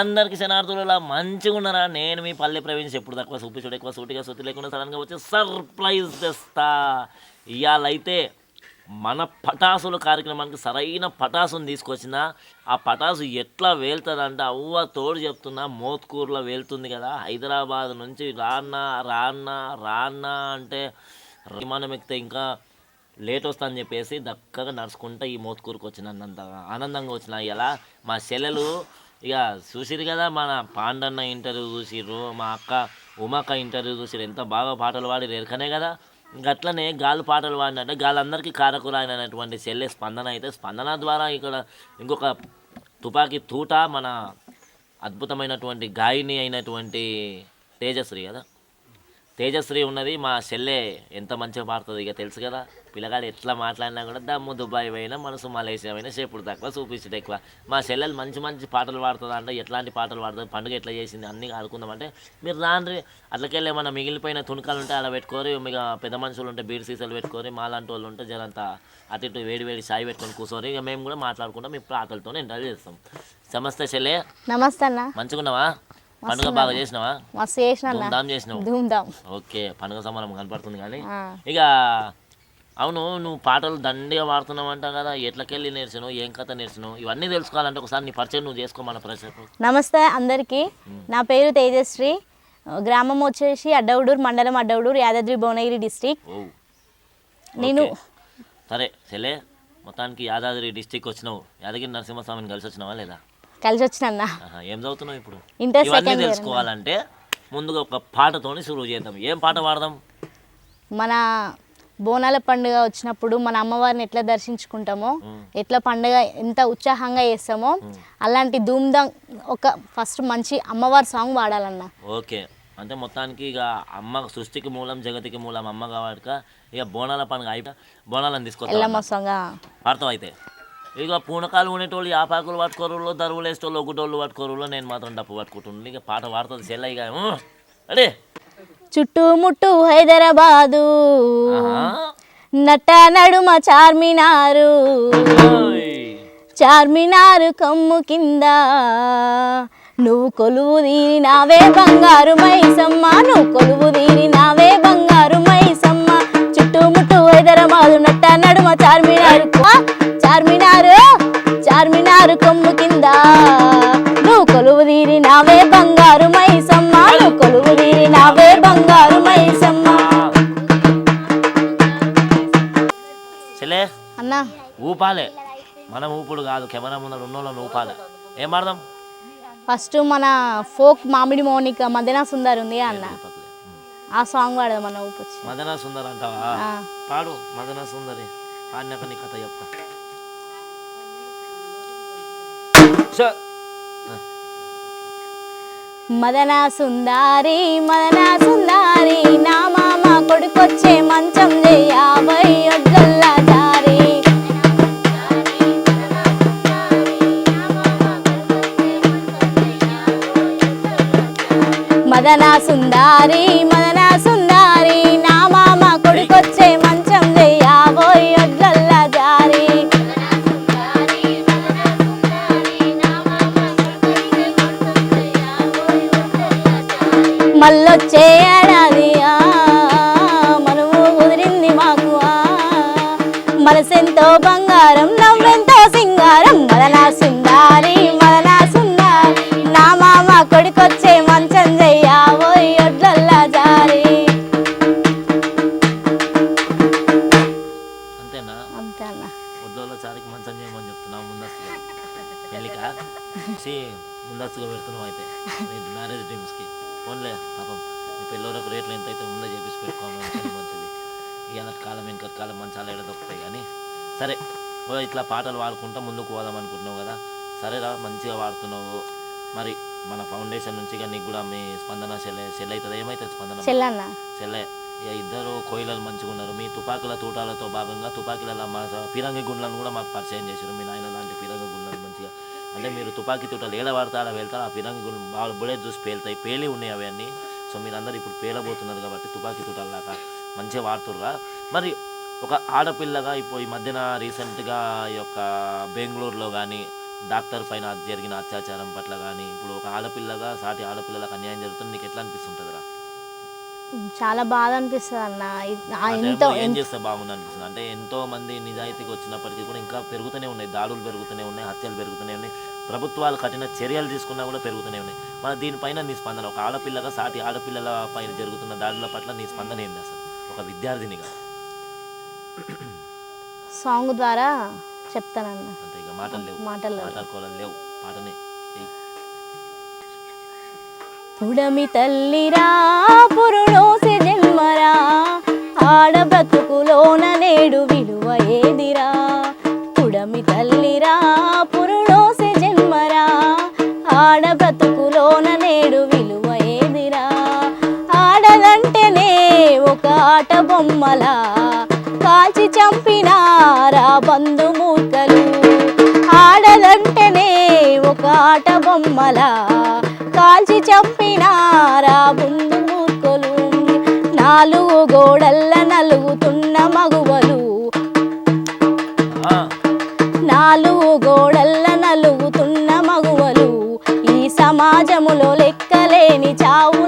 అందరికి శనార్థులలో మంచిగా ఉన్నారా? నేను మీ పల్లె ప్రవీణ్ ఎప్పుడు తక్కువ చూపించడు ఎక్కువ సూటిగా సూటి లేకుండా సడన్గా వచ్చి సర్ప్రైజ్ తెస్తా. ఇవాళైతే మన పటాసుల కార్యక్రమానికి సరైన పటాసుని తీసుకొచ్చిన. ఆ పటాసు ఎట్లా వేలుతుందంటే అవ్వ తోడు చెప్తున్నా మోత్కూరులో వేలుతుంది కదా. హైదరాబాద్ నుంచి రాన్నా రాన్నా రాన్నా అంటే విమానం ఎక్కితే ఇంకా లేట్ వస్తా అని చెప్పేసి దక్కగా నడుచుకుంటా ఈ మోత్కూరుకు వచ్చిన అంత ఆనందంగా వచ్చిన. ఇలా మా చెల్లెలు ఇక చూసిరు కదా మన పాండన్న ఇంటర్వ్యూ చూసిర్రు మా అక్క ఉమాక ఇంటర్వ్యూ చూసిర్రు ఎంత బాగా పాటలు పాడిరు ఎరకనే కదా. ఇంక అట్లనే గాలి పాటలు పాడినట్టే గాలందరికీ కారకులు అయినటువంటి చెల్లె స్పందన అయితే స్పందన ద్వారా ఇక్కడ ఇంకొక తుపాకీ తూట మన అద్భుతమైనటువంటి గాయని అయినటువంటి తేజశ్రీ కదా. తేజశ్రీ ఉన్నది మా చెల్లె ఎంత మంచిగా పాడుతుంది ఇక తెలుసు కదా. పిల్లగాడు ఎట్లా మాట్లాడినా కూడా దమ్ము దుబాయ్ పోయినా మనసు మలేషియా పోయినా చెప్పుడు తక్కువ చూపించడం ఎక్కువ. మా చెల్లెలు మంచి మంచి పాటలు పాడుతుంది అంటే ఎట్లాంటి పాటలు పాడుతుంది పండుగ ఎట్లా చేసింది అన్నీ ఆడుకుందామంటే మీరు రాండ్రి అట్లకెళ్ళి మన మిగిలిపోయిన తుణుకాలు ఉంటే అలా పెట్టుకోరి ఇక పెద్ద మనుషులు ఉంటే బీర్ సీసాలు పెట్టుకోరి మాలాంటి వాళ్ళు ఉంటే జరంతా అటు ఇటు వేడి వేడి సాయి పెట్టుకొని కూర్చోరి ఇక మేము కూడా మాట్లాడుకుంటాం మీ పాటలతో ఎంటర్ చేస్తాం. సమస్త చెల్లె. నమస్తే అన్న. మంచిగున్నావా? పండుగ బాగా చేసినావా? మస్తు చేసిన చేసినావు. ధూమ్ధామ్. ఓకే పండుగ సమానం కనపడుతుంది కానీ. ఇక అవును నువ్వు పాటలు దండిగా పాడుతున్నావు అంటావు కదా ఎట్లకెళ్ళి నేర్చును ఏం కథ నేర్చును ఇవన్నీ తెలుసుకోవాలంటే ఒకసారి నీ పరిచయం నువ్వు చేసుకో మన నమస్తే అందరికీ. నా పేరు తేజశ్రీ. గ్రామం వచ్చేసి అడ్డవుడూరు మండలం అడ్డవుడూరు యాదాద్రి భువనగిరి డిస్టిక్ నేను. సరే చెల్లె మొత్తానికి యాదాద్రి డిస్టిక్ వచ్చినావు. యాదగిరి నరసింహస్వామిని కలిసి వచ్చినావా లేదా? కలిసి వచ్చిన ఏం చదువుతున్నావు ఇప్పుడు? ఇంటర్ ఇవన్నీ తెలుసుకోవాలంటే ముందుగా ఒక పాటతోని సులువు చేద్దాం. ఏం పాట పాడదాం? మన బోనాల పండుగ వచ్చినప్పుడు మన అమ్మవారిని ఎట్లా దర్శించుకుంటామో ఎట్లా పండుగ ఎంత ఉత్సాహంగా చేస్తామో అలాంటి ధూమ్ధామ్ ఒక ఫస్ట్ మంచి అమ్మవారి సాంగ్ పాడాలన్న. ఓకే. అంటే మొత్తానికి ఇక అమ్మ సృష్టికి మూలం జగతికి మూలం అమ్మ కాబట్టి ఇక బోనాల పండుగ అయిపోయి బోనాలను ఆ. పాడతావు అయితే ఇక పూనకాలు ఉండేటోళ్ళు యాపాకులు పట్టుకోరులో దరువులు వేసేటోళ్ళు ఒకటోళ్ళు పట్టుకోరులో నేను మాత్రం డప్పు పట్టుకుంటున్నాను ఇక పాట పాడుతుంది చెల్ల ఇక ఉం, అడే చుట్టుముట్టు హైదరాబాదు. ఆహా. నట నడుమ చార్మినారు. చార్మినారు కమ్ము కింద. నువ్వు కొలువు తీరినావే బంగారు మైసమ్మ. ఊపాలే. మనం ఊపుడు కాదు కెమెరా ముందర ఉన్నోళ్ళని ఊపాలి. ఏం పాడదాం ఫస్ట్ మన ఫోక్ మామిడి మౌనిక మదనా సుందర్ ఉంది అన్న. ఆ సాంగ్ పాడదాం మన ఊపొచ్చి. మదన సుందర్ అంటావా. పాడు మదన సుందరి. పాడినాక నీ కథ చెప్తా. మదన సుందారి మదన సుందారి సుందారి ముందస్తుగా పెడుతున్నావు అయితే మ్యారేజ్ డ్రీమ్స్కి ఫోన్లే పాపం మీ పిల్లలకు రేట్లు ఎంత అయితే ముందే చేపించి పెట్టుకోవాలి మంచిది. ఇవాళ కాలం వెనక కాలం మంచాలు ఏడ దొరుకుతాయి కానీ సరే. ఓ ఇట్లా పాటలు పాడుకుంటా ముందుకు పోదాం అనుకుంటున్నావు కదా. సరేరా మంచిగా పాడుతున్నావు. మరి మన ఫౌండేషన్ నుంచి ఇక నీకు కూడా మీ స్పందన సెల్ సెల్ అవుతుంది ఏమవుతుంది స్పందన? ఇక ఇద్దరు కోయిలలు మంచిగా ఉన్నారు మీ తుపాకుల తూటాలతో భాగంగా తుపాకీల మా ఫిరంగి గుండ్లను కూడా మాకు పరిచయం చేశారు మీ నాయన అంటే మీరు తుపాకీ తూటాలు ఏడ పడతారా వెళ్తారా ఆ ఫిరంగి బాగా బుల్లెట్ చూసి పేలుతాయి. పేలి ఉన్నాయి అవన్నీ సో మీరందరూ ఇప్పుడు పేలబోతున్నారు కాబట్టి తుపాకీ తోటలు దాకా మంచిగా వాడుతుర్రా. మరి ఒక ఆడపిల్లగా ఇప్పుడు ఈ మధ్యన రీసెంట్గా ఈ యొక్క బెంగళూరులో కానీ డాక్టర్ పైన జరిగిన అత్యాచారం పట్ల కానీ ఇప్పుడు ఒక ఆడపిల్లగా సాటి ఆడపిల్లలకు అన్యాయం జరుగుతుంది నీకు ఎట్లా అనిపిస్తుంటుందిరా? చాలా బాధ అనిపిస్తుంది అన్న ఎంతో ఏం చేస్తే బాగుంది అనిపిస్తుంది. అంటే ఎంతో మంది నిజాయితీకి వచ్చినప్పటికీ కూడా ఇంకా పెరుగుతూనే ఉన్నాయి. దాడులు పెరుగుతూనే ఉన్నాయి హత్యలు పెరుగుతూనే ఉన్నాయి. ప్రభుత్వాలు కఠిన చర్యలు తీసుకున్నా కూడా పెరుగుతూనే ఉన్నాయి. మన దీనిపైన నీ స్పందన ఒక ఆడపిల్లగా సాటి ఆడపిల్లల పైన జరుగుతున్న దాడుల పట్ల నీ స్పందన ఏంది అసలు? ఒక విద్యార్థినిగా. సాంగ్ ద్వారా చెప్తానన్న. అంటే ఇక మాటలు లేవు. మాటలు లేవు. మాట్లాడుకోవాలని లేవు. పాటనే. పుడమి తల్లిరా పురుడోసి జన్మరా. ఆడ బ్రతుకులోన నేడు విలువ ఏదిరా. పుడమి తల్లిరా పురుడోసి జన్మరా. ఆడ బ్రతుకులోన నేడు విలువ ఏదిరా. ఆడదంటేనే ఒక ఆట బొమ్మలా. కాల్చి చంపినారా బంధుమూర్ఖలు. ఆడదంటేనే ఒక ఆట బొమ్మలా. కాల్చి ముందు మూర్ఖులు. నాలుగు గోడల్ల నలుగుతున్న మగువలు. నాలుగు గోడల్ల నలుగుతున్న మగువలు. ఈ సమాజములో లెక్కలేని చావు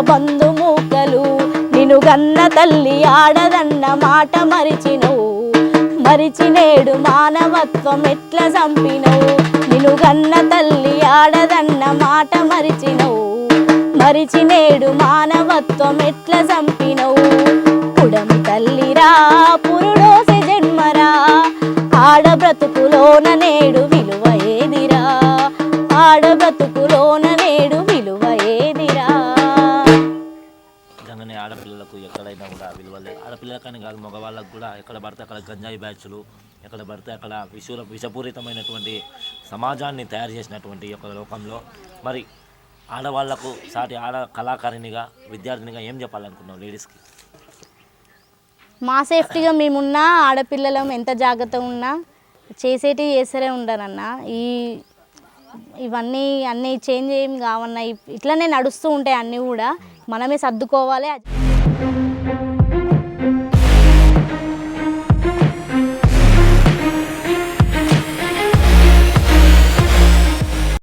బంధుమూకలు నిన్ను గన్న తల్లి ఆడదన్న మాట మరిచినవు. మరిచినేడు మానవత్వం ఎట్ల చంపినవు? నిన్ను గన్న తల్లి ఆడదన్న మాట మరిచినవు. మరిచినేడు మానవత్వం ఎట్ల ఎక్కడ పడితే అక్కడ గంజాయి బ్యాచ్లు ఎక్కడ పడితే అక్కడ విషూర విషపూరితమైనటువంటి సమాజాన్ని తయారు చేసినటువంటి ఒక యొక్క లోకంలో. మరి ఆడవాళ్ళకు సాటి ఆడ కళాకారిణిగా విద్యార్థినిగా ఏం చెప్పాలనుకున్నాం లేడీస్కి? మా సేఫ్టీగా మేమున్నా ఆడపిల్లలం ఎంత జాగ్రత్త ఉన్నా చేసేటివి చేసరే ఉంటారన్న ఈ ఇవన్నీ అన్నీ చేంజ్ ఏం కావన్నా ఇట్లనే నడుస్తూ ఉంటాయి అన్నీ కూడా. మనమే సర్దుకోవాలి.